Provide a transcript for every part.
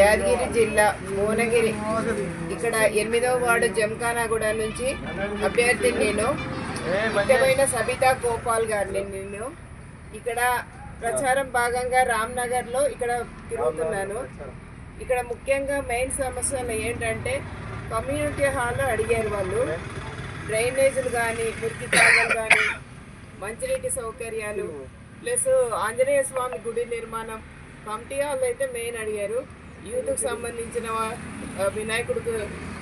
యాదగిరి జిల్లా భువనగిరి. ఇక్కడ ఎనిమిదవ వార్డు జంఖానాగూడ నుంచి అభ్యర్థి నేను. ముఖ్యమైన సబితా గోపాల్ గారిని నేను. ఇక్కడ ప్రచారం భాగంగా రామ్నగర్లో ఇక్కడ తిరుగుతున్నాను. ఇక్కడ ముఖ్యంగా మెయిన్ సమస్యలు ఏంటంటే కమ్యూనిటీ హాల్లో అడిగారు వాళ్ళు. డ్రైనేజీలు కానీ మురికి కాలువలు కానీ మంచినీటి సౌకర్యాలు ప్లస్ ఆంజనేయ స్వామి గుడి నిర్మాణం కమిటీ హాల్ అయితే మెయిన్ అడిగారు. యూత్కు సంబంధించిన వినాయకుడికి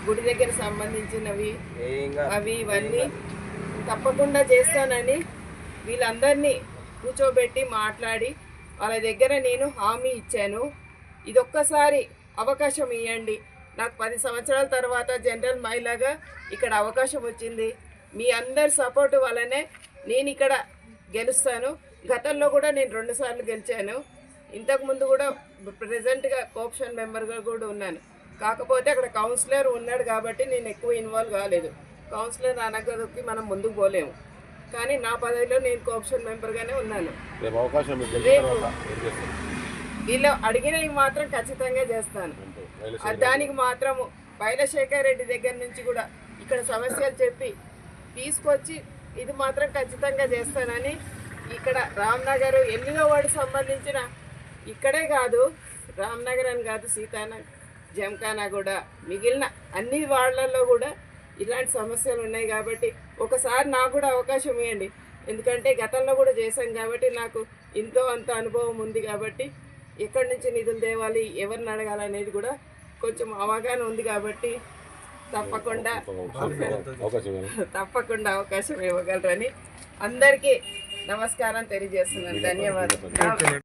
గుడి దగ్గర సంబంధించినవి అవి ఇవన్నీ తప్పకుండా చేస్తానని వీళ్ళందరినీ కూర్చోబెట్టి మాట్లాడి వాళ్ళ దగ్గర నేను హామీ ఇచ్చాను. ఇదొక్కసారి అవకాశం ఇవ్వండి నాకు పది సంవత్సరాల తర్వాత జనరల్ మహిళగా ఇక్కడ అవకాశం వచ్చింది. మీ అందరి సపోర్ట్ వల్లనే నేను ఇక్కడ గెలుస్తాను. గతంలో కూడా నేను రెండుసార్లు గెలిచాను. ఇంతకుముందు కూడా ప్రజెంట్గా కోఆప్షన్ మెంబర్గా కూడా ఉన్నాను. కాకపోతే అక్కడ కౌన్సిలర్ ఉన్నాడు కాబట్టి నేను ఎక్కువ ఇన్వాల్వ్ కాలేదు. కౌన్సిలర్ అనగదొక్కి మనం ముందుకు పోలేము. కానీ నా పదవిలో నేను కోఆప్షన్ మెంబర్గానే ఉన్నాను. రేపు వీళ్ళు అడిగినవి మాత్రం ఖచ్చితంగా చేస్తాను. దానికి మాత్రము బైలశేఖర్ రెడ్డి దగ్గర నుంచి కూడా ఇక్కడ సమస్యలు చెప్పి తీసుకొచ్చి ఇది మాత్రం ఖచ్చితంగా చేస్తానని ఇక్కడ రామ్నగర్ ఎనిమిదో వార్డు సంబంధించిన ఇక్కడే కాదు రామ్నగర్ అని కాదు సీతానగర్ జంకానా కూడా మిగిలిన అన్ని వార్డులలో కూడా ఇలాంటి సమస్యలు ఉన్నాయి కాబట్టి ఒకసారి నాకు కూడా అవకాశం ఇవ్వండి. ఎందుకంటే గతంలో కూడా చేశాం కాబట్టి నాకు ఎంతో అంత అనుభవం ఉంది కాబట్టి ఎక్కడి నుంచి నిధులు తేవాలి ఎవరిని అడగాలనేది కూడా కొంచెం అవగాహన ఉంది కాబట్టి తప్పకుండా తప్పకుండా అవకాశం ఇవ్వగలరని అందరికీ నమస్కారం తెలియజేస్తున్నాను. ధన్యవాదాలు.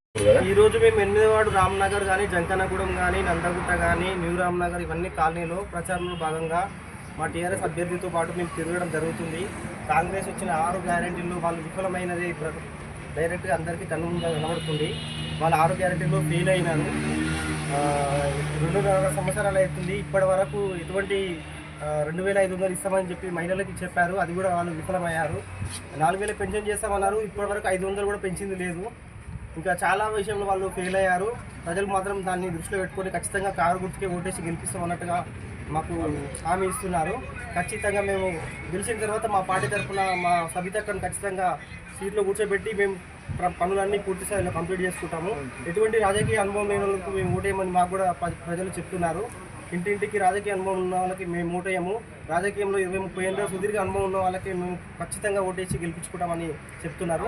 ఈరోజు మేము ఎనిమిదివాడు రామ్నగర్ కానీ జంకనగూడెం కానీ నందగుట్ట కానీ న్యూ రామ్నగర్ ఇవన్నీ కాలనీలో ప్రచారంలో భాగంగా మా టీఆర్ఎస్ అభ్యర్థితో పాటు మేము తిరగడం జరుగుతుంది. కాంగ్రెస్ వచ్చిన ఆరు గ్యారెంటీలు వాళ్ళు విఫలమైనది డైరెక్ట్గా అందరికీ కన్ను కనబడుతుంది వాళ్ళ ఆరు ఫెయిల్ అయినాను రెండున్నర సంవత్సరాలు అవుతుంది. ఇప్పటి వరకు ఎటువంటి రెండు వేల ఐదు వందలు ఇస్తామని చెప్పి మహిళలకి చెప్పారు. అది కూడా వాళ్ళు విఫలమయ్యారు. నాలుగు వేల పెన్షన్ చేస్తామన్నారు. ఇప్పటి వరకు ఐదు వందలు కూడా పెంచింది లేదు. ఇంకా చాలా విషయంలో వాళ్ళు ఫెయిల్ అయ్యారు. ప్రజలు మాత్రం దాన్ని దృష్టిలో పెట్టుకొని ఖచ్చితంగా కారు గుర్తుకే ఓటేసి గెలిపిస్తాం అన్నట్టుగా మాకు హామీ ఇస్తున్నారు. ఖచ్చితంగా మేము గెలిచిన తర్వాత మా పార్టీ తరఫున మా సబితక్కను ఖచ్చితంగా సీట్లో కూర్చోబెట్టి మేము పనులన్నీ పూర్తి స్థాయిలో కంప్లీట్ చేసుకుంటాము. ఎటువంటి రాజకీయ అనుభవం లేని వాళ్ళకు మేము ఓటేయమని మాకు కూడా ప్రజలు చెప్తున్నారు. ఇంటింటికి రాజకీయ అనుభవం ఉన్న వాళ్ళకి మేము ఓటేయము. రాజకీయంలో ఇరవై ముప్పై ఏళ్ళ సుదీర్ఘ అనుభవం ఉన్న వాళ్ళకి మేము ఖచ్చితంగా ఓటేసి గెలిపించుకుంటామని చెప్తున్నారు.